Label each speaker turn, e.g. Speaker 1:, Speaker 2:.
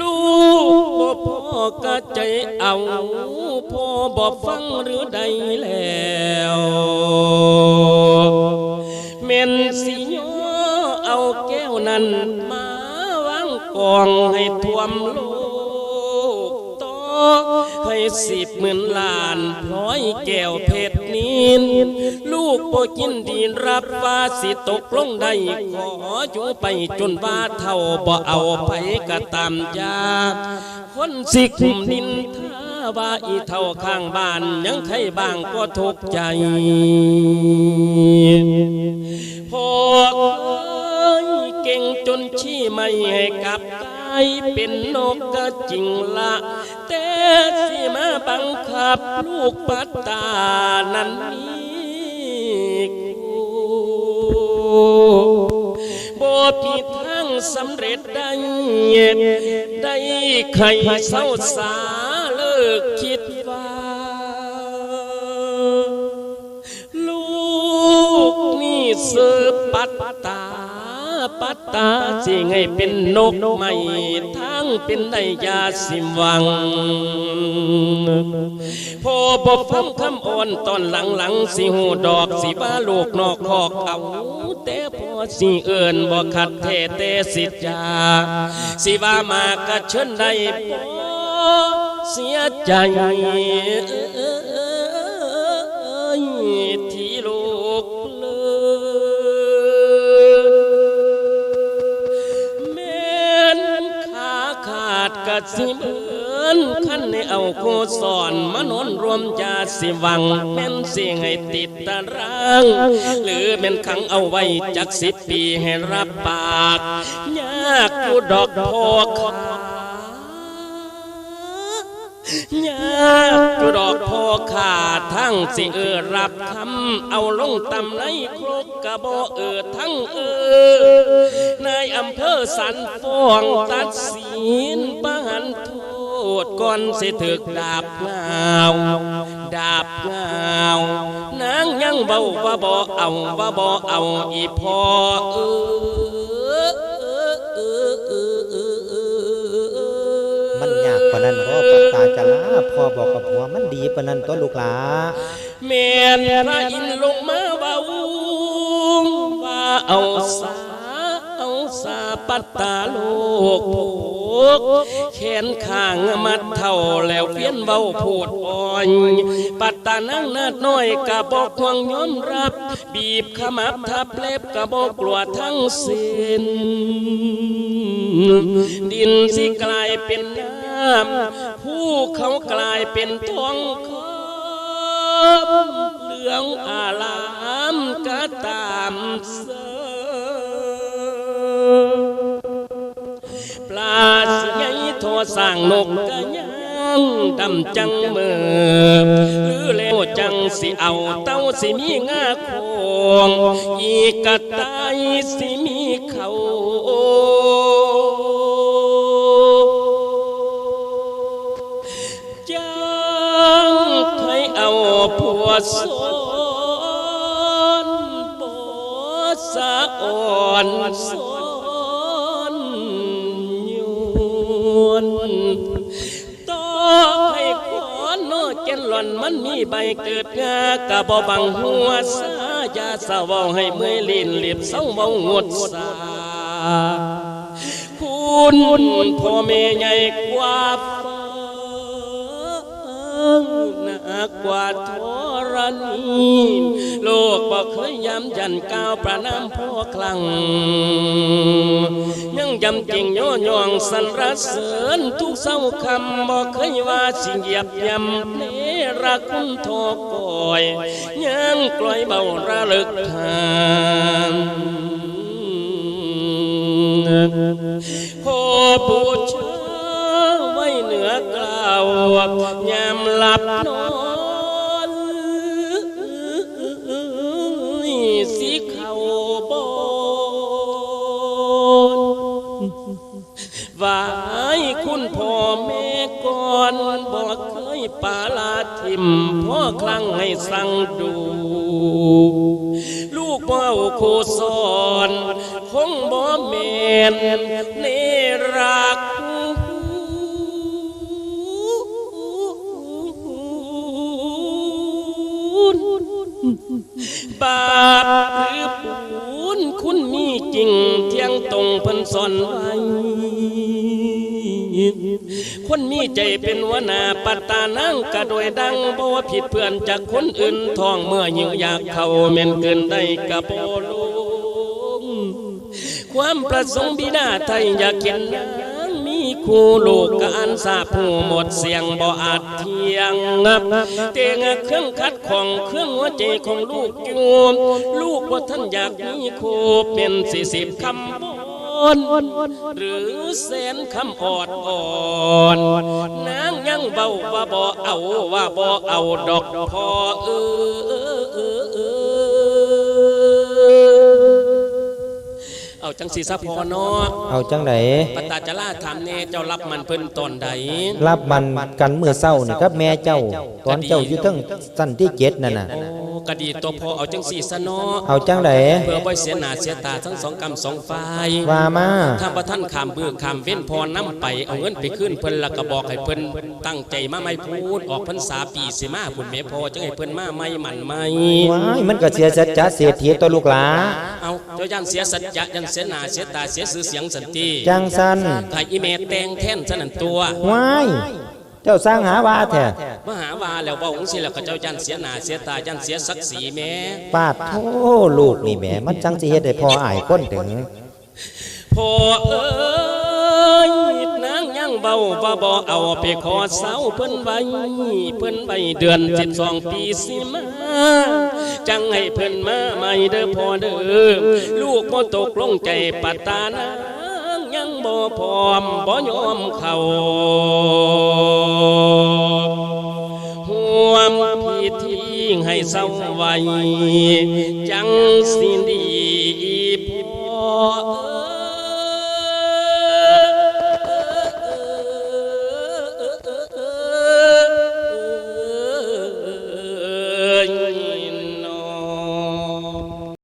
Speaker 1: ลูกบ่พ่อกะใจเอาพ่อบ่ฟังหรือใดแล้วเม่นสิย่อเอาแก้วนั้นมาวางกองให้ท่วมโลก ให้สิบหมื่นล้านพร้อยแก้วเพชรนินลูกบ่กินดีรับว่าสิตกลงได้ขออยู่ไปจนว่าเท่าบ่เอาไปก็ตามยาคนสิคุมนินทาว่าอีเท่าข้างบ้านยังใครบ้างก็ทุกใจพอเคยเก่งจนชี้ไม่ให้กลับกลายเป็นนกก็จริงละ แต่สิมาบังคับลูกปัตตานั้นนี่กูบ่ผิดทางสำเร็จได้ได้ใครเศร้าสาเลิกคิดว่าลูกนี่เสือปัตตา ปัตตาสิไงเป็นนกไม่ทั้งเป็นในยาสิมวังพอบฟังคำอ่อนตอนหลังหลังๆสิหูดอกสิว่าลูกนอกคอกเอาแต่พอสิเอินบ่ขัดเทเตสิทธาสิว่ามากระเชิญได้บ่เสียใจาโคสอนมนอนรวมยาสิวังแม่นสียงให้ติดตาราง หรือแม่นขังเอาไว้จักสิบปีให้รับปากยากกูดอกพอขายากกูดอกพอขาดทั้งสิเออรับคำเอาลงตำในครกกะบอเออทั้งเออนายอำเภอสันฟองตัดสินประหันโท ษก่อนสิถึกดาบเงาดาบเงานางยังเบาว่าบ่เอาว่าบ่เอาอีพอเอเออเออเออเออเออ
Speaker 2: มันยากปนั้นพ่อปัตตาจะลาพ่อบอกกับผัวมันดีกว่านั้นตัวลูกหลา
Speaker 1: แม่นพระอินลงมาเบาว่าเอาสา ปัตตาโลกโผกแขนข้างมัดเท่าแล้วเพี้ยนเบาพูดอ่อน ปัตตานั่งนาดน้อยกะบอกควงยอมรับ บีบขมับทับเล็บกะบอกกลัวทั้งสิ้นดินสิกลายเป็นน้ำผู้เขากลายเป็นทองคำเหลืองอารามก็ตามเส อปลาสิใหญ่โทสร้างนกกะยังดำจังเมือหรือแล้วจังสิเอาเต้าสิมีงาโคงอีกะตายสิมีเขาจังเคยเอาผัวสนบสะอ่อนสอน นเจนหล่อนมันมีใบเกิดงากะบ่บังหัวสายาสาวาให้เมื่อยลีนเลียบเศร้าเมางดสาคุณพ่อแม่ใหญ่กว่าฟ้าหนักกว่าทอ รณีโลกบ่เคยย้ำยันก้าวประนามพ่อคลัง ยังยำจริงย่อยองสรรเสริญทุกเศร้าคำบ่เคยว่าสิเหยียบยำเนรคุณทอกอยยังกลอยเบาระลึกทางขอบูชาไว้เหนือกล่าวยามหลับนอน คุณพ่อแม่ก่อนบอกเคยปาลาทิมพ่อครั้งให้สั่งดู ลูกเมาโคสอนคงบ่แมนเนรัก คนมีใจเป็นวนาปัตตานังกระโดยดังบ่ว่าผิดเพื่อนจากคนอื่นท้องเมื่อยิ่งอยากเข้าแม่นเกินได้กะโปโลงความประสงค์บิดาไทยอยากเห็นนางมีคู่ลูกการสาผู้หมดเสียงบ่อาจเทียงงับเตงเครื่องคัดของเครื่องหัวใจของลูกอยู่ลูกว่าท่านอยากมีคู่เป็นสี่สิบคำบ น หรือแสนคำออดอ่อนนางยังเบาว่าบ่เอาว่าบ่เอาดอกพอเออเออเออเออเอาจังสีซะพอเนาะ
Speaker 2: เอาจังได
Speaker 1: ปตตาจะล่าถามแน่เจ้ารับมันเพิ่นตอนใด
Speaker 2: รับมันกันเมื่อเศร้านี่ครับแม่เจ้า ตอนเจ้าอยู่เทั้งสั้นที่เจ็ดนั่นน่ะ
Speaker 1: โอ้กะดีตัวพอเอาจังสีซะเนาะ
Speaker 2: เอาจังได
Speaker 1: เพื่อบ่เสียหน้าเสียตาทั้งสองกรรมสองฝ่าย
Speaker 2: ว่ามา
Speaker 1: ถ้าบ่ท่านขามเบื่อขามเว้นพอน้ำไปเอาเงินไปขึ้นเพิ่นและก็บอกให้เพิ่นตั้งใจมาไม่พูดออกพรรษาปีสิมาพุ่นแม่พอจังให้เพิ่นมาไม่หมันไม่
Speaker 2: ว้ายมันก็เสียสัจจะเสียทีตัวลูกหลา
Speaker 1: เอาเจ้าย่านเสียสัจจะย่านเสียหน้าเสียตาเสียชื่อเสียงสันติ
Speaker 2: จังสัน
Speaker 1: ถ้าอีเมแต่งแท่นซะนั่นตัว
Speaker 2: ว้าย เจ้าสร้างหาว่าแท้
Speaker 1: มหาว่าแล้วเว้าจังซี่แล้วก็เจ้าย่านเสียหน้าเสียตาย่านเสียศักดิ์ศรีแม่
Speaker 2: ปาดโธ่ลูกนี่แหมมันจังสิเฮ็ดให้พ่ออายคนถึง
Speaker 1: พ่อเอ้ยนางยังเบาว่าบ่เอาไปขอเสาเพิ่นไว้เพิ่นไว้เดือน12ปีสิมาจังให้เพิ่นมาใหม่เด้อพ่อเด้อลูกบ่ตกลงใจปัตตานาง ยังบ่พร้อมบ่ยอมเขาห่วมพิธีให้เศร้าไว้จังสิดี